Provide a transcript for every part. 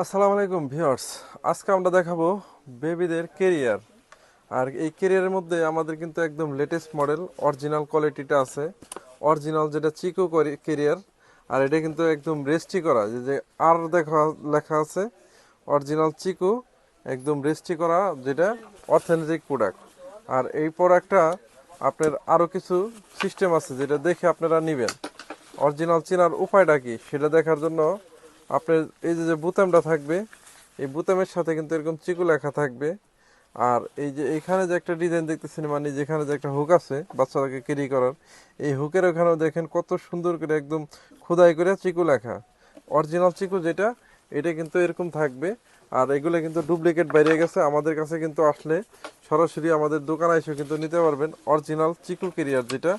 আসসালামু আলাইকুম, ভিউয়ার্স। আজকে আমরা দেখাবো বেবিদের কেরিয়ার। আর এই কেরিয়ারের মধ্যে আমাদের কিন্তু একদম লেটেস্ট মডেল অরিজিনাল কোয়ালিটিটা আছে। অরিজিনাল যেটা চিকো কেরিয়ার, আর এটা কিন্তু একদম রেস্টি করা। যে যে আর দেখা, লেখা আছে অরিজিনাল চিকো, একদম রেস্টি করা, যেটা অথেন্টিক প্রোডাক্ট আর এই প্রোডাক্টটা আপনার আরও কিছু সিস্টেম আছে যেটা দেখে আপনারা নেবেন। অরিজিনাল চেনার উপায়টা কি? সেটা দেখার জন্য আপনার এই যে বুতামটা থাকবে, এই বুতামের সাথে কিন্তু এরকম চিকু লেখা থাকবে। আর এই যে এখানে যে একটা ডিজাইন দেখতেছেন মানে যেখানে যে একটা হুক আছে বাচ্চাদেরকে ক্যারি করার, এই হুকের ওখানেও দেখেন কত সুন্দর করে একদম খোদাই করে চিকু লেখা। অরিজিনাল চিকু যেটা, এটা কিন্তু এরকম থাকবে। আর এগুলো কিন্তু ডুপ্লিকেট বাইরে গেছে, আমাদের কাছে কিন্তু আসলে সরাসরি আমাদের দোকানে এসে কিন্তু নিতে পারবেন। অরিজিনাল চিকু কেরিয়ার যেটা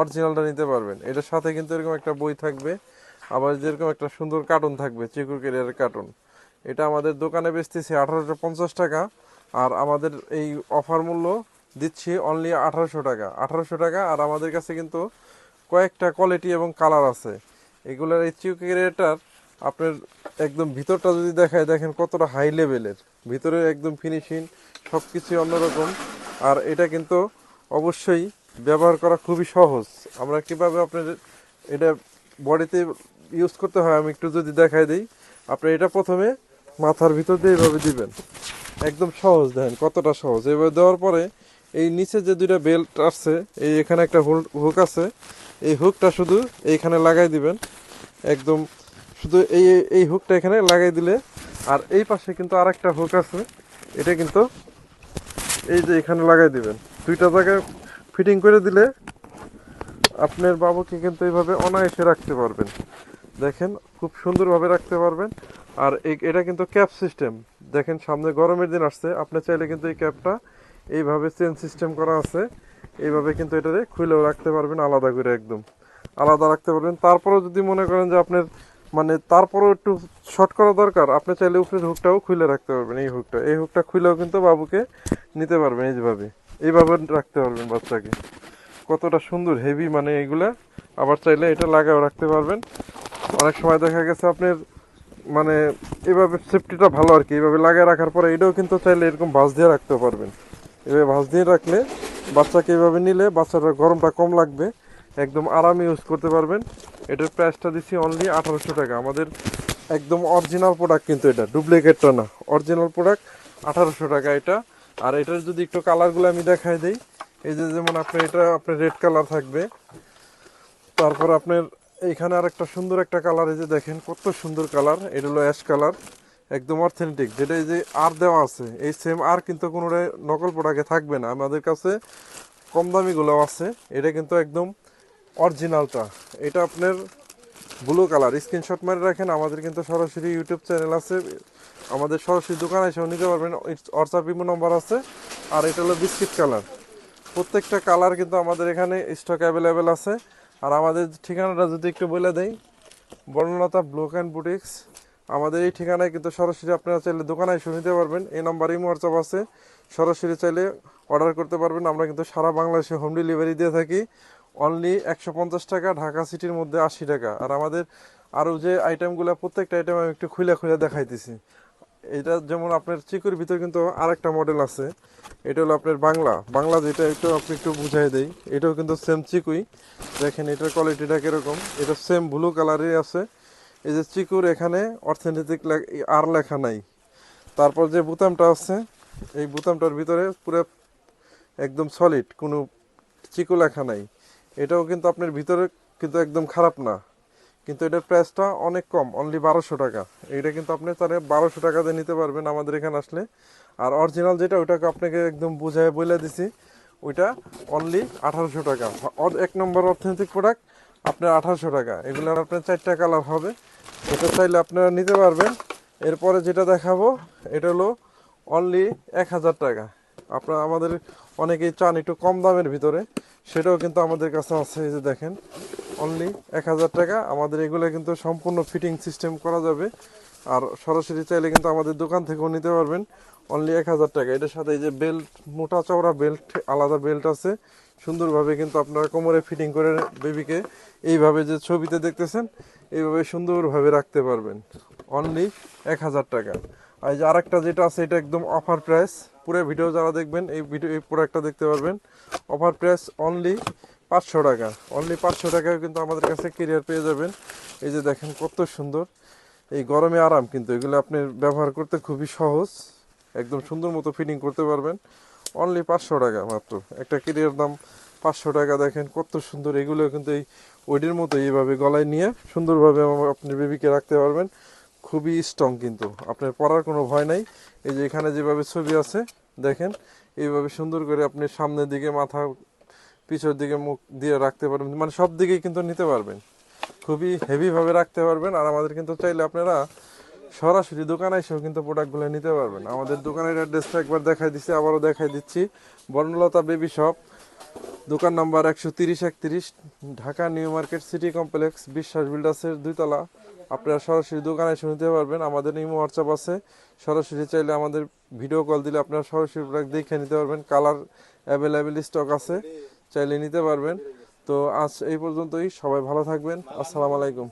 অরিজিনালটা নিতে পারবেন। এটার সাথে কিন্তু এরকম একটা বই থাকবে। আবার যেরকম একটা সুন্দর কার্টুন থাকবে চিকু কেরিয়ারের কার্টুন এটা আমাদের দোকানে বেচতেছি আঠারোশো পঞ্চাশ টাকা, আর আমাদের এই অফার মূল্য দিচ্ছি অনলি আঠারোশো টাকা। আঠারোশো টাকা, আর আমাদের কাছে কিন্তু কয়েকটা কোয়ালিটি এবং কালার আছে। এগুলোর এই চিকু কেরিয়ারটার আপনার একদম ভিতরটা যদি দেখায়, দেখেন কতটা হাই লেভেলের ভিতরে একদম ফিনিশিং সব কিছুই অন্যরকম। আর এটা কিন্তু অবশ্যই ব্যবহার করা খুবই সহজ। আমরা কীভাবে আপনার এটা বডিতে ইউজ করতে হয়, আমি একটু যদি দেখাই দিই, আপনি এটা প্রথমে মাথার ভিতর দিয়ে এইভাবে দিবেন। একদম সহজ, দেখেন কতটা সহজ। এভাবে দেওয়ার পরে এই নিচে যে দুইটা বেল্ট আসছে, এই এখানে একটা হুক আছে। এই হুকটা শুধু এইখানে লাগাই দিবেন। একদম শুধু এই এই হুকটা এখানে লাগাই দিলে, আর এই পাশে কিন্তু আর একটা হুক আছে। এটা কিন্তু এই যে এখানে লাগাই দিবেন। দুইটা জায়গায় ফিটিং করে দিলে আপনার বাবুকে কিন্তু এইভাবে অনায়াসে রাখতে পারবেন। দেখেন, খুব সুন্দরভাবে রাখতে পারবেন। আর এটা কিন্তু ক্যাপ সিস্টেম। দেখেন, সামনে গরমের দিন আসছে। আপনি চাইলে কিন্তু এই ক্যাপটা এইভাবে চেন সিস্টেম করা আছে। এইভাবে কিন্তু এটারে খুলেও রাখতে পারবেন আলাদা করে একদম। আলাদা রাখতে পারবেন। তারপরেও যদি মনে করেন যে আপনার মানে তারপরেও একটু শর্ট করা দরকার, আপনি চাইলে উপরের হুকটাও খুলে রাখতে পারবেন এই হুকটা। এই হুকটা খুলেও কিন্তু বাবুকে নিতে পারবেন এইভাবে। এইভাবে রাখতে পারবেন বাচ্চাকে। কতটা সুন্দর, হেভি মানে এগুলা। আবার চাইলে এটা লাগাও রাখতে পারবেন। অনেক সময় দেখা গেছে আপনার মানে এভাবে সেফটিটা ভালো আর কি, এভাবে লাগিয়ে রাখার পরে এটাও কিন্তু চাইলে এরকম ভাঁজ দিয়ে রাখতে পারবেন। এভাবে ভাঁজ দিয়ে রাখলে বাচ্চাকে এভাবে নিলে বাচ্চাটার গরমটা কম লাগবে, একদম আরামে ইউজ করতে পারবেন। এটার প্রাইসটা দিচ্ছি অনলি আঠারোশো টাকা। আমাদের একদম অরিজিনাল প্রোডাক্ট কিন্তু এটা ডুপ্লিকেটটা না। অরিজিনাল প্রোডাক্ট আঠারোশো টাকা এটা। আর এটার যদি একটু কালারগুলো আমি দেখাই দিই, এই যে যেমন আপনার এটা, আপনার রেড কালার থাকবে। তারপর আপনার এইখানে আর একটা সুন্দর একটা কালার এই যে দেখেন, কত সুন্দর কালার এটা হলো অ্যাশ কালার একদম অথেন্টিক যেটা এই যে আর দেওয়া আছে, এই সেম আর কিন্তু কোনোটাই নকল প্রোডাক্টে থাকবে না। আমাদের কাছে কম দামিগুলো আছে। এটা কিন্তু একদম অরিজিনালটা এটা আপনার ব্লু কালার স্ক্রিনশট মারে রাখেন, আমাদের কিন্তু সরাসরি ইউটিউব চ্যানেল আছে। আমাদের সরাসরি দোকানে এসেও নিতে পারবেন। হোয়াটসঅ্যাপ ইমো নম্বর আছে। আর এটা হলো বিস্কিট কালার প্রত্যেকটা কালার কিন্তু আমাদের এখানে স্টক অ্যাভেলেবেল আছে। আর আমাদের ঠিকানাটা যদি একটু বলে দেই, বর্ণলতা ব্লক অ্যান্ড বুটিক্স। আমাদের এই ঠিকানায় কিন্তু সরাসরি আপনারা চাইলে দোকানে এসে নিতে পারবেন। এই নাম্বারেই হোয়াটসঅ্যাপ আছে। সরাসরি চাইলে অর্ডার করতে পারবেন। আমরা কিন্তু সারা বাংলাদেশে হোম ডেলিভারি দিয়ে থাকি। অনলি একশো পঞ্চাশ টাকা, ঢাকা সিটির মধ্যে আশি টাকা। আর আমাদের আরও যে আইটেমগুলো প্রত্যেকটা আইটেম আমি একটু খুলে খুলে দেখাইতেছি। এটা যেমন আপনার চিকুর ভিতরে কিন্তু আরেকটা মডেল আছে। এটা হলো আপনার বাংলা। বাংলা যেটা একটু আপনি একটু বুঝাই দেই। এটাও কিন্তু সেম চিকুই। দেখেন এটার কোয়ালিটিটা কীরকম? এটা সেম ব্লু কালারই আছে। এই যে চিকুর এখানে অর্থনৈতিক আর লেখা নাই। তারপর যে বুতামটা আছে, এই বুতামটার ভিতরে পুরো একদম সলিড কোনো চিকু লেখা নাই। এটাও কিন্তু আপনার ভিতরে কিন্তু একদম খারাপ না। কিন্তু এটার প্রাইসটা অনেক কম অনলি বারোশো টাকা। এটা কিন্তু আপনি তাহলে বারোশো টাকা দিয়ে নিতে পারবেন আমাদের এখানে আসলে। আর অরিজিনাল যেটা, ওইটাকে আপনাকে একদম বুঝায় বলে দিছি। ওইটা অনলি আঠারোশো টাকা। এক নম্বর অর্থনৈতিক প্রোডাক্ট আপনার আঠারোশো টাকা। এগুলোর আপনার চারটা কালার হবে। এটা চাইলে আপনারা নিতে পারবেন। এরপরে যেটা দেখাবো, এটা হলো অনলি এক হাজার টাকা। আপনারা আমাদের অনেকেই চান একটু কম দামের ভিতরে। সেটাও কিন্তু আমাদের কাছে আছে যে দেখেন। অনলি এক হাজার টাকা। আমাদের এগুলো কিন্তু সম্পূর্ণ ফিটিং সিস্টেম করা যাবে। আর সরাসরি চাইলে কিন্তু আমাদের দোকান থেকেও নিতে পারবেন। অনলি এক হাজার টাকা। এটার সাথে এই যে বেল্ট মোটা চওড়া বেল্ট আলাদা বেল্ট আছে। সুন্দরভাবে কিন্তু আপনারা কোমরে ফিটিং করে বেবিকে এইভাবে যে ছবিতে দেখতেছেন, এইভাবে সুন্দরভাবে রাখতে পারবেন। অনলি এক হাজার টাকা। আর যে আরেকটা যেটা আছে, এটা একদম অফার প্রাইস পুরো ভিডিও যারা দেখবেন, এই ভিডিও এই প্রোডাক্টটা দেখতে পারবেন। অফার প্রাইস অনলি পাঁচশো টাকা। অনলি পাঁচশো টাকায় কিন্তু আমাদের কাছে কেরিয়ার পেয়ে যাবেন। এই যে দেখেন কত সুন্দর। এই গরমে আরাম কিন্তু, এগুলো আপনি ব্যবহার করতে খুবই সহজ। একদম সুন্দর মতো ফিটিং করতে পারবেন। অনলি পাঁচশো টাকা মাত্র। একটা কেরিয়ার দাম পাঁচশো টাকা, দেখেন কত সুন্দর। এগুলো কিন্তু এই ওইটির মতো এইভাবে গলায় নিয়ে সুন্দরভাবে আপনি বেবিকে রাখতে পারবেন। খুবই স্ট্রং কিন্তু। আপনার পরার কোনো ভয় নাই। এই যে এখানে যেভাবে ছবি আছে, দেখেন, এইভাবে সুন্দর করে আপনি সামনের দিকে মাথা পিছর দিকে মুখ দিয়ে রাখতে পারবেন মানে সব দিকেই কিন্তু নিতে পারবেন। খুবই হেভিভাবে রাখতে পারবেন, আর আমাদের কিন্তু চাইলে আপনারা সরাসরি দোকানে এসেও কিন্তু প্রোডাক্টগুলো নিতে পারবেন। আমাদের দোকানের অ্যাড্রেসটা একবার দেখাই দিচ্ছি আবারও দেখাই দিচ্ছি। বর্ণলতা বেবি শপ দোকান নাম্বার একশো তিরিশ একত্রিশ, Dhaka new market city complex, Biswas বিল্ডার্সের দুইতলা। আপনারা সরাসরি দোকানে এসে নিতে পারবেন, আমাদের ইমো হোয়াটসঅ্যাপ আছে। সরাসরি চাইলে আমাদের ভিডিও কল দিলে আপনারা সরাসরি প্রোডাক্ট দেখে নিতে পারবেন, কালার অ্যাভেলেবেল স্টক আছে। চাইলে নিতে পারবেন। তো আজ এই পর্যন্তই। সবাই ভালো থাকবেন। আসসালামু আলাইকুম।